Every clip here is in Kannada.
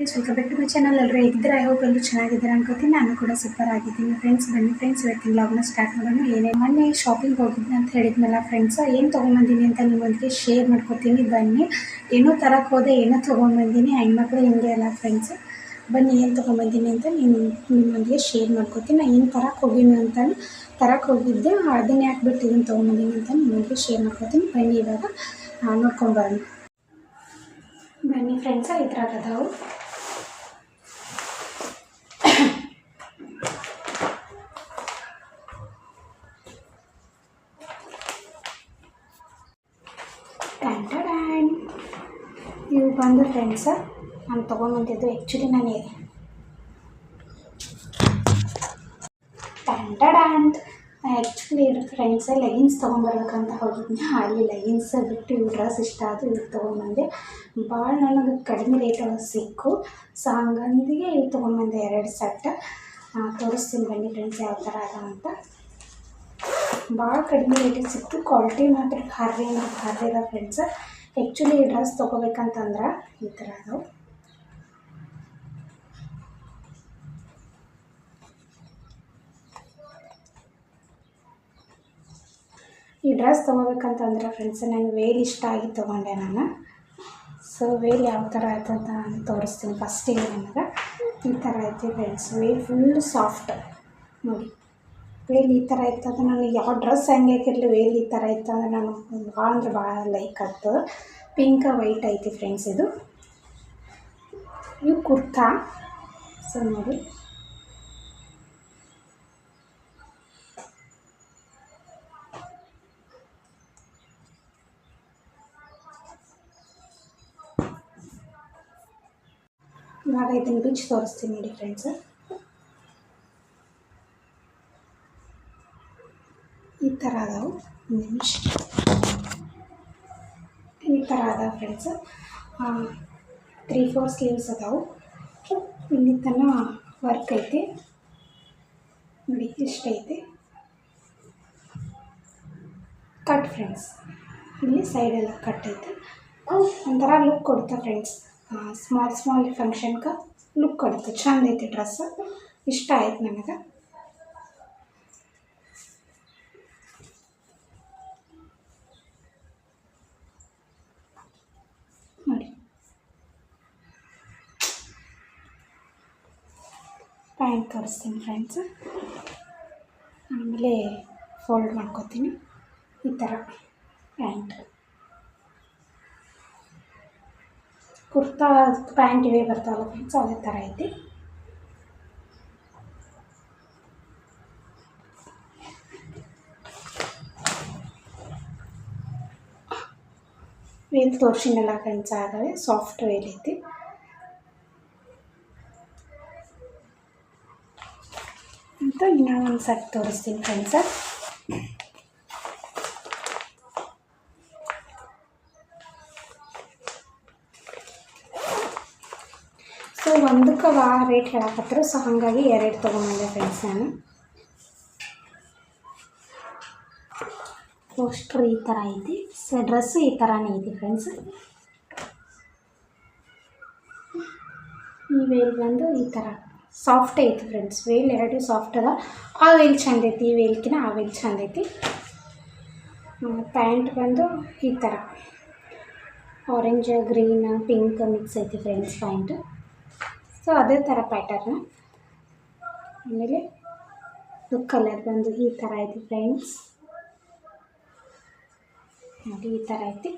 Friends welcome back to my channel ಎಲ್ಲರೂ ಹೇಗಿದ್ದೀರಾ? ಐ ಹೋಪ್ ಎಲ್ಲರೂ ಚೆನ್ನಾಗಿದ್ದೀರಾ ಅನ್ಕೋತೀನಿ ನಾನು ಕೂಡ ಸೂಪರ್ ಆಗಿದ್ದೀನಿ. ಫ್ರೆಂಡ್ಸ್ ಬನ್ನಿ. ಫ್ರೆಂಡ್ಸ್ ಇವತ್ತಿನ ಲಾಗ್ನ ಸ್ಟಾರ್ಟ್ ಮಾಡೋಣ. ಏನೇ ಮೊನ್ನೆ ಶಾಪಿಂಗ್ ಹೋಗಿದ್ದೆ ಅಂತ ಹೇಳಿದ್ನಲ್ಲ ಫ್ರೆಂಡ್ಸ್ ಏನು ತೊಗೊಂಬಂದಿನಿ ಅಂತ ನಿಮ್ಮೊಂದಿಗೆ ಶೇರ್ ಮಾಡ್ಕೊತೀನಿ ಬನ್ನಿ. ಏನೋ ತರಕ್ಕೆ ಹೋದೆ, ಏನೋ ತೊಗೊಂಬಂದಿನಿ. ಹೆಣ್ಮಕ್ಳು ಹಿಂಗೆ ಅಲ್ಲ ಫ್ರೆಂಡ್ಸ್ ಬನ್ನಿ, ಏನು ತೊಗೊಂಬಂದಿನಿ ಅಂತ ನಿಮ್ಮ ನಿಮ್ಮೊಂದಿಗೆ ಶೇರ್ ಮಾಡ್ಕೊತೀನಿ ನಾನು ಏನು ತರಕ್ಕೆ ಹೋಗಿನಿ ಅಂತ ತರಕ್ಕೆ ಹೋಗಿದ್ದೆ. ಅದನ್ನ ಯಾಕೆ ಬಿಟ್ಟು ಇದನ್ನು ತೊಗೊಂಬಂದಿನಿ ಅಂತ ನಿಮ್ಮೊಂದಿಗೆ ಶೇರ್ ಮಾಡ್ಕೊತೀನಿ ಬನ್ನಿ ಇವಾಗ ನೋಡ್ಕೊಂಡು ಬರೋಣ. ಬನ್ನಿ ಫ್ರೆಂಡ್ಸ ಈ ಥರ ಅದಾವು ಟ್ಯಾಂಟಡ್ಯಾಂಡ್ ಇವು ಬಂದು ಫ್ರೆಂಡ್ಸ ನಾನು ತೊಗೊಂಬಂದಿದ್ದು ಆ್ಯಕ್ಚುಲಿ ನಾನು. ಆ್ಯಂಡ್ ಆ್ಯಕ್ಚುಲಿ ಫ್ರೆಂಡ್ಸ್ ಲೆಗಿನ್ಸ್ ತೊಗೊಂಬರ್ಬೇಕಂತ ಹೋಗಿದ್ದೆ ಅಲ್ಲಿ ಲೆಗಿನ್ಸ್ ಬಿಟ್ಟು ಇವು ಡ್ರೆಸ್ ಇಷ್ಟ ಆದರೂ ಇವು ತೊಗೊಂಬಂದೆ ಭಾಳ ನನಗೆ ಕಡಿಮೆ ರೇಟ್ ಸಿಕ್ಕು. ಸೊ ಹಂಗಂದಿಗೆ ಇವು ತೊಗೊಂಬಂದೆ ಎರಡು ಸೆಟ್ ತೋರಿಸ್ತೀನಿ ಬನ್ನಿ ಫ್ರೆಂಡ್ಸ್ ಯಾವ ಥರ ಅದ ಅಂತ. ಭಾಳ ಕಡಿಮೆ ರೇಟಿಗೆ ಸಿಕ್ತು. ಕ್ವಾಲಿಟಿ ಮಾತ್ರ ಭಾರಿ ಅಂದ್ರೆ ಭಾರಿ ಅದ ಫ್ರೆಂಡ್ಸ್ ಆ್ಯಕ್ಚುಲಿ ಈ ಡ್ರೆಸ್ ತೊಗೋಬೇಕಂತಂದ್ರೆ ಈ ಥರ ಅದು. ಈ ಡ್ರೆಸ್ ತೊಗೋಬೇಕಂತಂದ್ರೆ ಫ್ರೆಂಡ್ಸ್ ನನಗೆ ವೇಲ್ ಇಷ್ಟ ಆಗಿ ತೊಗೊಂಡೆ ನಾನು. ಸೊ ವೇಲ್ ಯಾವ ಥರ ಆಯ್ತು ಅಂತ ನಾನು ತೋರಿಸ್ತೀನಿ ಫಸ್ಟಿಗೆ ನನಗೆ ಈ ಥರ ಐತಿ ಫ್ರೆಂಡ್ಸ್ ವೇಲ್ ಫುಲ್ ಸಾಫ್ಟ್ ನೋಡಿ. ವೇಲ್ ಈ ಥರ ಇತ್ತು ಅದು ನನಗೆ ಯಾವ ಡ್ರೆಸ್ ಹೆಂಗೆ ಹಾಕಿರಲಿ ವೇಲ್ ಈ ಥರ ಇತ್ತು ಅಂದರೆ ನಾನು ಭಾಳ ಅಂದ್ರೆ ಭಾಳ ಲೈಕ್ ಆಗ್ತದೆ ಪಿಂಕ ವೈಟ್ ಐತಿ ಫ್ರೆಂಡ್ಸ್ ಇದು. ಇವು ಕುರ್ತಾ. ಸೊ ನೋಡಿ. ಇವಾಗ ಇದನ್ನು ಬಿಚ್ಚಿ ತೋರಿಸ್ತೀನಿ ನೋಡಿ ಫ್ರೆಂಡ್ಸ್ ಈ ಥರ ಅದಾವು. ನಿಮಿಷ. ಈ ಥರ ಅದಾವೆ ಫ್ರೆಂಡ್ಸ್ ತ್ರೀ ಫೋರ್ ಸ್ಲೀವ್ಸ್ ಅದಾವೆ. ಇಲ್ಲಿ ವರ್ಕ್ ಐತಿ. ನೋಡಿ ಇಷ್ಟೈತಿ ಕಟ್ ಫ್ರೆಂಡ್ಸ್ ಇಲ್ಲಿ ಸೈಡೆಲ್ಲ ಕಟ್ ಐತಿ. ಒಂಥರ ಲುಕ್ ಕೊಡುತ್ತೆ ಫ್ರೆಂಡ್ಸ್ ಸ್ಮಾಲ್ ಸ್ಮಾಲ್ ಫಂಕ್ಷನ್ಗೆ ಲುಕ್ ಕೊಡುತ್ತೆ. ಚೆಂದ ಐತಿ ಡ್ರೆಸ್ ಇಷ್ಟ ಆಯ್ತು ನನಗೆ ನೋಡಿ ಪ್ಯಾಂಟ್ ತೋರಿಸ್ತೀನಿ ಫ್ರೆಂಡ್ಸ್ ಆಮೇಲೆ ಫೋಲ್ಡ್ ಮಾಡ್ಕೊತೀನಿ. ಈ ಥರ ಪ್ಯಾಂಟ್. ಕುರ್ತಾ ಪ್ಯಾಂಟ್ ಇವೇ ಬರ್ತಾವಲ್ಲ ಫ್ರೆಂಡ್ಸ್ ಅದೇ ಥರ ಐತಿ. ವೇಲ್ ತೋರ್ಸಿನಲ್ಲ ಫ್ರೆಂಡ್ಸ್ ಆಗಲೇ ಸಾಫ್ಟ್ ವೇಲ್ ಐತಿ ಅಂತ ಇನ್ನೂ ಒಂದು ತೋರಿಸ್ತೀನಿ ಫ್ರೆಂಡ್ಸ ಸೊ ಒಂದಕ್ಕೆ ವಾ ರೇಟ್ ಹೇಳಕತ್ತರು ಸೊ ಹಾಗಾಗಿ ಎರಡು ತೊಗೊಂಡೆ ಫ್ರೆಂಡ್ಸ್ ನಾನು. ಪೋಸ್ಟ್ರು ಈ ಥರ ಐತಿ. ಸೊ ಡ್ರೆಸ್ಸು ಈ ಥರನೇ ಐತಿ ಫ್ರೆಂಡ್ಸ್ ಈ ವೇಲ್ ಬಂದು ಈ ಥರ ಸಾಫ್ಟ್ ಐತಿ ಫ್ರೆಂಡ್ಸ್ ವೇಲ್ ಎರಡು ಸಾಫ್ಟ್ ಅದ. ಆ ವೇಲ್ ಚಂದ ಐತಿ, ಈ ವೇಲ್ಕಿನ ಆ ವೇಲ್ ಚಂದ ಐತಿ. ಪ್ಯಾಂಟ್ ಬಂದು ಈ ಥರ ಆರೆಂಜ್ ಗ್ರೀನ್ ಪಿಂಕ್ ಮಿಕ್ಸ್ ಐತಿ ಫ್ರೆಂಡ್ಸ್ ಪ್ಯಾಂಟ್ ಸೊ ಅದೇ ಥರ ಪ್ಯಾಟರ್ನ್ ಆಮೇಲೆ ಕಲರ್ ಬಂದು ಈ ಥರ ಐತಿ ಫ್ರೆಂಡ್ಸ್ ನೋಡಿ, ಈ ಥರ ಐತಿ.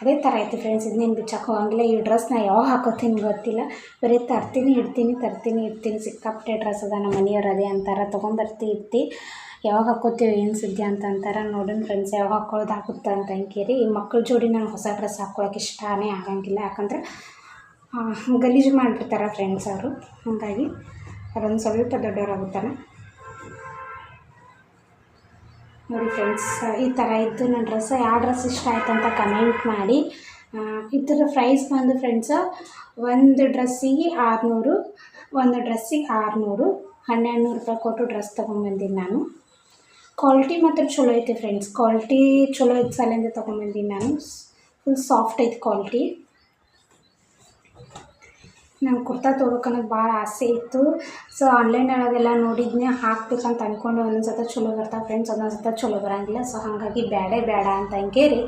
ಅದೇ ಥರ ಐತೆ ಫ್ರೆಂಡ್ಸ್ ಇದನ್ನೇನು ಬಿಚ್ಚಾಕೋ ಹೋಗಂಗಿಲ್ಲ ಈ ಡ್ರೆಸ್ನ ಯಾವಾಗ ಹಾಕೋತೀನಿ ಗೊತ್ತಿಲ್ಲ. ಬರೀ ತರ್ತೀನಿ, ಇಡ್ತೀನಿ ತರ್ತೀನಿ, ಇಡ್ತೀನಿ, ಸಿಕ್ಕಾಪಟ್ಟೆ ಡ್ರೆಸ್ ಅದ ನಮ್ಮ ಮನೆಯವ್ರು ಅದೇ ಅಂತಾರೆ. ತೊಗೊಂಬರ್ತಿ ಇರ್ತಿ ಯಾವಾಗ ಹಾಕೋತೀವಿ ಏನು ಸುದ್ದಿ ಅಂತ ಅಂತಾರೆ ನೋಡೋಣ ಫ್ರೆಂಡ್ಸ್ ಯಾವಾಗ ಹಾಕೊಳ್ಳೋದು ಆಗುತ್ತೆ ಅಂತ ಅಂಕೇರಿ. ಈ ಮಕ್ಕಳ ಜೋಡಿ ನಾನು ಹೊಸ ಡ್ರೆಸ್ ಹಾಕ್ಕೊಳಕ್ಕೆ ಇಷ್ಟನೇ ಆಗಂಗಿಲ್ಲ. ಯಾಕಂದರೆ ಗಲೀಜು ಮಾಡಿಬಿಡ್ತಾರೆ ಫ್ರೆಂಡ್ಸ್ ಅವರು. ಹಾಗಾಗಿ, ಅದೊಂದು ಸ್ವಲ್ಪ ದೊಡ್ಡವರಾಗುತ್ತಾನೆ. ನೋಡಿ ಫ್ರೆಂಡ್ಸ್ ಈ ಥರ ಇದ್ದು ನನ್ನ ಡ್ರೆಸ್ ಯಾವ ಡ್ರೆಸ್ ಇಷ್ಟ ಆಯ್ತು ಅಂತ ಕಮೆಂಟ್ ಮಾಡಿ. ಇದರ ಪ್ರೈಸ್ ಬಂದು ಫ್ರೆಂಡ್ಸ್ ಒಂದು ಡ್ರೆಸ್ಸಿಗೆ ಆರುನೂರು, ಒಂದು ಡ್ರೆಸ್ಸಿಗೆ ಆರುನೂರು ಹನ್ನೆರಡು ನೂರು ರೂಪಾಯಿ ಕೊಟ್ಟು ಡ್ರೆಸ್ ತೊಗೊಂಬಂದಿನಿ ನಾನು. ಕ್ವಾಲಿಟಿ ಮಾತ್ರ ಚಲೋ ಐತೆ ಫ್ರೆಂಡ್ಸ್ ಕ್ವಾಲಿಟಿ ಚಲೋ ಇದ್ದ ಸಲಿಂದ ತೊಗೊಂಬಂದಿನಿ ನಾನು. ಫುಲ್ ಸಾಫ್ಟ್ ಐತೆ ಕ್ವಾಲಿಟಿ ನಂಗೆ ಕುರ್ತಾ ತೊಗೋಬೇಕನ್ನೋದು ಭಾಳ ಆಸೆ ಇತ್ತು. ಸೊ ಆನ್ಲೈನ್ ಒಳಗೆಲ್ಲ ನೋಡಿದ್ನೇ ಹಾಕ್ಬೇಕಂತ ಅಂದ್ಕೊಂಡು ಒಂದೊಂದು ಸತ ಚಲೋ ಬರ್ತಾವೆ ಫ್ರೆಂಡ್ಸ್ ಒಂದೊಂದು ಸತ ಚಲೋ ಬರೋಂಗಿಲ್ಲ. ಸೊ ಹಾಗಾಗಿ ಬೇಡೇ ಬೇಡ ಅಂತ ಅಂಕೇರಿ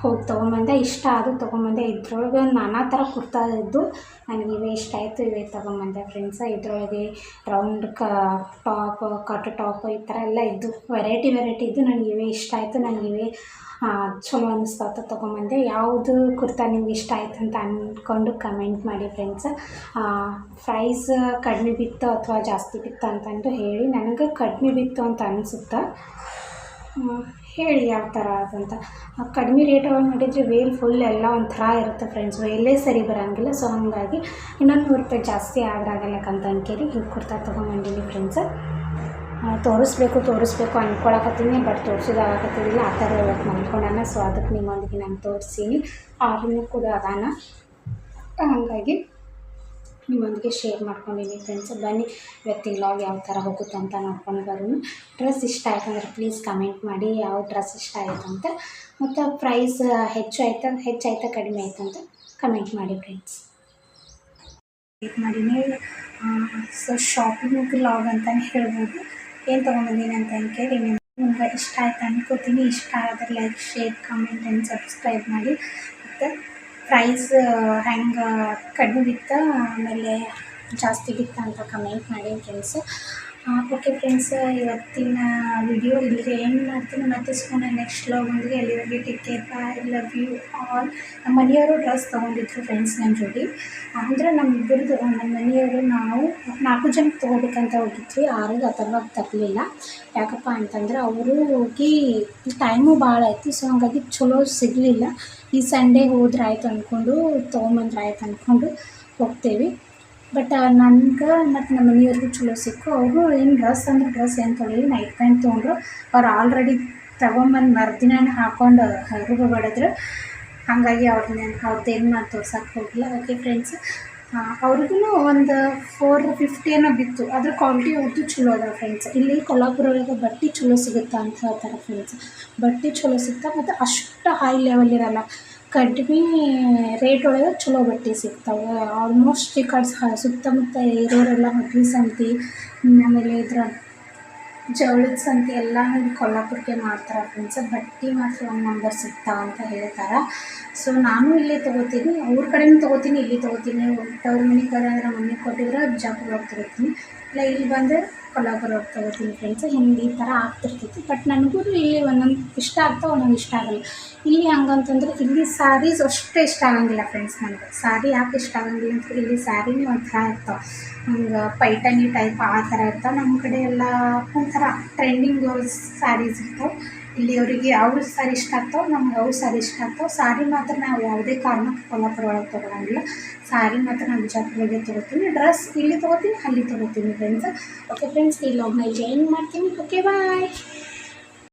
ಹೋಗಿ ತೊಗೊಂಬಂದೆ ಇಷ್ಟ ಅದು ತೊಗೊಂಬಂದೆ. ಇದ್ರೊಳಗೆ ನಾನಾ ಥರ ಕುರ್ತಾ ಇದ್ದು ನನಗೆ ಇವೇ ಇಷ್ಟ ಆಯಿತು, ಇವೇ ತೊಗೊಂಬಂದೆ. ಫ್ರೆಂಡ್ಸ ಇದ್ರೊಳಗೆ ರೌಂಡ್ ಕ ಟಾಪ್ ಕಟ್ ಟಾಪ್ ಈ ಥರ ಎಲ್ಲ ಇದ್ದು ವೆರೈಟಿ ವೆರೈಟಿ ಇದ್ದು ನನಗೆ ಇವೇ ಇಷ್ಟ ಆಯಿತು, ನನಗೆ ಇವೇ ಚಲೋ ಅನ್ನಿಸ್ತಾ ತೊಗೊಂಬಂದೆ. ಯಾವುದು ಕುರ್ತಾ ನಿಮ್ಗೆ ಇಷ್ಟ ಆಯ್ತು ಅಂತ ಅಂದ್ಕೊಂಡು ಕಮೆಂಟ್ ಮಾಡಿ ಫ್ರೆಂಡ್ಸ್ ಪ್ರೈಸ್ ಕಡಿಮೆ ಬಿತ್ತು ಅಥವಾ ಜಾಸ್ತಿ ಬಿತ್ತು ಅಂತಂದು ಹೇಳಿ, ನನಗೆ ಕಡಿಮೆ ಬಿತ್ತು ಅಂತ ಅನಿಸುತ್ತೆ? ಹೇಳಿ ಯಾವ ಥರ ಅದಂತ ಕಡಿಮೆ ರೇಟ್ ಒಳಗೆ ನೋಡಿದರೆ ವೇಲ್ ಫುಲ್ ಎಲ್ಲ ಒಂಥರ ಇರುತ್ತೆ ಫ್ರೆಂಡ್ಸ್ ವೇಲೇ ಸರಿ ಬರೋಂಗಿಲ್ಲ ಸೊ ಹಾಗಾಗಿ ಇನ್ನೊಂದು ನೂರು ರೂಪಾಯಿ ಜಾಸ್ತಿ ಆದ್ರಾಗಲ್ಲಕ್ಕಂತ ಅನ್ಕೇಳಿ ಹಿಂಗೆ ಕುರ್ತಾ ತೊಗೊಂಬಂದಿನಿ ಫ್ರೆಂಡ್ಸ್ ತೋರಿಸ್ಬೇಕು ತೋರಿಸ್ಬೇಕು ಅಂದ್ಕೊಳಕತ್ತೀನಿ ಬಟ್ ತೋರಿಸೋದಾಗತ್ತಿಲ್ಲ ಆ ಥರ ಇವತ್ತು ಸೊ ಅದಕ್ಕೆ ನಿಮ್ಮೊಂದಿಗೆ ನಾನು ತೋರಿಸೀನಿ. ಆರ್ನೂ ಕೂಡ ಅದಾನ. ಹಾಗಾಗಿ ನಿಮ್ಮೊಂದಿಗೆ ಶೇರ್ ಮಾಡ್ಕೊಂಡಿದ್ದೀನಿ ಫ್ರೆಂಡ್ಸ್ ಬನ್ನಿ, ಇವತ್ತಿನ ಲಾಗ್ ಯಾವ ಥರ ಹೋಗುತ್ತೆ ಅಂತ ನೋಡ್ಕೊಂಡು ಬರೋಣ. ಡ್ರೆಸ್ ಇಷ್ಟ ಆಯ್ತಂದ್ರೆ ಪ್ಲೀಸ್ ಕಮೆಂಟ್ ಮಾಡಿ ಯಾವ ಡ್ರೆಸ್ ಇಷ್ಟ ಆಯಿತು ಅಂತ. ಮತ್ತು ಪ್ರೈಸ್ ಹೆಚ್ಚು ಆಯ್ತಾ ಹೆಚ್ಚಾಯ್ತಾ ಕಡಿಮೆ ಆಯ್ತು ಅಂತ ಕಮೆಂಟ್ ಮಾಡಿ ಫ್ರೆಂಡ್ಸ್ ವೇಟ್ ಮಾಡೀನಿ ಸೊ ಶಾಪಿಂಗ್ ಲಾಗ್ ಅಂತಲೇ ಹೇಳ್ಬೋದು. ಏನು ತೊಗೊಂಬಂದೀನಿ ಅಂತ ಕೇಳಿ, ನಿಮ್ಗೆ ಇಷ್ಟ ಆಯ್ತು ಅನ್ಕೋತೀನಿ. ಇಷ್ಟ ಆದರೆ like share comment and subscribe ಮಾಡಿ. ಮತ್ತು ಪ್ರೈಸ್ ಹೆಂಗೆ ಕಡಿಮೆ ಬಿತ್ತ ಆಮೇಲೆ ಜಾಸ್ತಿ ಬಿತ್ತ ಅಂತ ಕಮೆಂಟ್ ಮಾಡಿ ಫ್ರೆಂಡ್ಸ್ ಓಕೆ ಫ್ರೆಂಡ್ಸ್, ಇವತ್ತಿನ ವಿಡಿಯೋ ಇಲ್ಲಿಗೆ ಏನು ಮಾಡ್ತೀನಿ. ಮತ್ತೆ ಸಿಗೋಣ ನೆಕ್ಸ್ಟ್ ಲಾಗೊಂದಿಗೆ ಅಲ್ಲಿವರೆಗೆ take care love you all ನಮ್ಮ ಮನೆಯವರು ಡ್ರೆಸ್ ತೊಗೊಂಡಿದ್ರು ಫ್ರೆಂಡ್ಸ್ ನನ್ನ ಜೋಡಿ. ಅಂದರೆ ನಮ್ಮಿಬ್ಬರದು ನಮ್ಮ ಮನೆಯವರು ನಾವು ನಾಲ್ಕು ಜನಕ್ಕೆ ತೊಗೋಬೇಕಂತ ಹೋಗಿದ್ವಿ. ಆರಿಗೆ ಅಥರ್ವಾಗಿ ತರಲಿಲ್ಲ. ಯಾಕಪ್ಪ ಅಂತಂದ್ರೆ ಅವರು ಹೋಗಿ ಟೈಮು ಭಾಳ ಆಯಿತು. ಸೊ ಹಾಗಾಗಿ ಚಲೋ ಸಿಗಲಿಲ್ಲ. ಈ ಸಂಡೇ ಹೋದ್ರೆ ಆಯ್ತು ಅಂದ್ಕೊಂಡು ತೊಗೊಂಬಂದ್ರೆ ಆಯ್ತು ಅಂದ್ಕೊಂಡು ಹೋಗ್ತೇವೆ. ಬಟ್ ನನ್ಗೆ ಮತ್ತು ನಮ್ಮ ಮನೆಯವ್ರಿಗೂ ಚಲೋ ಸಿಕ್ಕು. ಅವರು ಏನು ಡ್ರೆಸ್ ಅಂದ್ರೆ ಡ್ರೆಸ್ ಏನು ತೊಗೊಳಿಲ್ಲ ನೈಟ್ ಪ್ಯಾಂಟ್ ತೊಗೊಂಡ್ರು. ಅವ್ರು ಆಲ್ರೆಡಿ ತೊಗೊಂಬಂದು ಮರ್ದಿನ ಹಾಕೊಂಡು ಹೊರಗೆ ಬಡಿದ್ರು ಹಾಗಾಗಿ ಅವ್ರನ್ನ ಅವ್ರದ್ದು ಏನು ನಾನು ತೋರ್ಸಕ್ಕೆ ಹೋಗಿಲ್ಲ ಓಕೆ ಫ್ರೆಂಡ್ಸ್ ಅವ್ರಿಗೂ ಒಂದು ಫೋರ್ ಫಿಫ್ಟಿ ಏನೋ ಬಿತ್ತು. ಅದ್ರ ಕ್ವಾಲಿಟಿ ಅವ್ರದ್ದು ಚಲೋ ಅದ ಫ್ರೆಂಡ್ಸ್ ಇಲ್ಲಿ ಕೊಲ್ಲಾಪುರ ಒಳಗೆ ಬಟ್ಟೆ ಚಲೋ ಸಿಗುತ್ತಾ ಅಂತ ಹೇಳ್ತಾರೆ ಫ್ರೆಂಡ್ಸ್ ಬಟ್ಟೆ ಚಲೋ ಸಿಗ್ತಾ ಮತ್ತು ಅಷ್ಟು ಹೈ ಲೆವೆಲ್ ಇರಲ್ಲ. ಕಡಿಮೆ ರೇಟ್ ಒಳಗೆ ಚಲೋ ಬಟ್ಟೆ ಸಿಗ್ತಾವೆ. ಆಲ್ಮೋಸ್ಟ್ ಈ ಕಡೆ ಸುತ್ತಮುತ್ತ ಇರೋರೆಲ್ಲ ಮದ್ವೆ ಸಂತಿ, ಆಮೇಲೆ ಇದ್ರ ಜವಳದ ಸಂತೆ ಎಲ್ಲ ಕೊಲ್ಲಾಪುರಕ್ಕೆ ಮಾಡ್ತಾರೆ ಫ್ರೆಂಡ್ಸ್ ಬಟ್ಟೆ ಮಾತ್ರ ಒಂದು ನಂಬರ್ ಸಿಗ್ತಾವೆ ಅಂತ ಹೇಳ್ತಾರೆ. ಸೊ ನಾನು ಇಲ್ಲೇ ತೊಗೋತೀನಿ, ಅವ್ರ ಕಡೆನೂ ತೊಗೋತೀನಿ, ಇಲ್ಲಿ ತೊಗೋತೀನಿ. ಅವ್ರ ಕಡೆ ಅಂದ್ರೆ ಮನೆಗೆ ಕೊಟ್ಟಿದ್ರೆ ಹೋಗಿ ತೊಗೋತೀನಿ ಇಲ್ಲ, ಇಲ್ಲಿ ಬಂದರೆ ಕೊಲ್ಲಾಪುರ ತೊಗೋತೀನಿ ಫ್ರೆಂಡ್ಸ್ ಹಿಂಗೆ ಈ ಥರ ಆಗ್ತಿರ್ತೈತಿ. ಬಟ್ ನನಗೂ ಇಲ್ಲಿ ಒಂದೊಂದು ಇಷ್ಟ ಆಗ್ತಾ ಒಂದೊಂದು ಇಷ್ಟ ಆಗಲ್ಲ. ಇಲ್ಲಿ ಹಂಗಂತಂದ್ರೆ ಇಲ್ಲಿ ಸ್ಯಾರೀಸ್ ಅಷ್ಟೇ ಇಷ್ಟ ಆಗಂಗಿಲ್ಲ ಫ್ರೆಂಡ್ಸ್ ನನಗೆ. ಸ್ಯಾರಿ ಯಾಕೆ ಇಷ್ಟ ಆಗಂಗಿಲ್ಲ ಅಂತ ಇಲ್ಲಿ ಸ್ಯಾರಿನೇ ಒಂಥರ ಇರ್ತಾವೆ. ಹಂಗೆ ಪೈಟನಿ ಟೈಪ್ ಆ ಥರ ಇರ್ತಾವೆ. ನಮ್ಮ ಕಡೆ ಎಲ್ಲ ಒಂಥರ ಟ್ರೆಂಡಿಂಗ್ ಸ್ಯಾರೀಸ್ ಇರ್ತಾವೆ. ಇಲ್ಲಿ ಅವರಿಗೆ ಅವ್ರ ಸಾರಿ ಇಷ್ಟ ಆಗ್ತಾವೆ ನಮ್ಗೆ ಅವ್ರ ಸಾರಿ ಇಷ್ಟ ಆಗ್ತಾವೆ ಸಾರಿ ಮಾತ್ರ ನಾವು ಯಾವುದೇ ಕಾರಣಕ್ಕೆ ಕೊಲ್ಲಾಪುರ ಒಳಗೆ ತೊಗೊಳಂಗಿಲ್ಲ. ಸಾರಿ ಮಾತ್ರ ನಾನು ಬಿಜಾಪುರಗೆ ತೊಗೋತೀನಿ ಡ್ರೆಸ್ ಇಲ್ಲಿ ತೊಗೋತೀನಿ ಅಲ್ಲಿ ತೊಗೋತೀನಿ ಫ್ರೆಂಡ್ಸ್ ಓಕೆ ಫ್ರೆಂಡ್ಸ್ ಈ ಲಾಗ್ನ ಇಲ್ಲಿ ಏನು ಮಾಡ್ತೀನಿ. Okay bye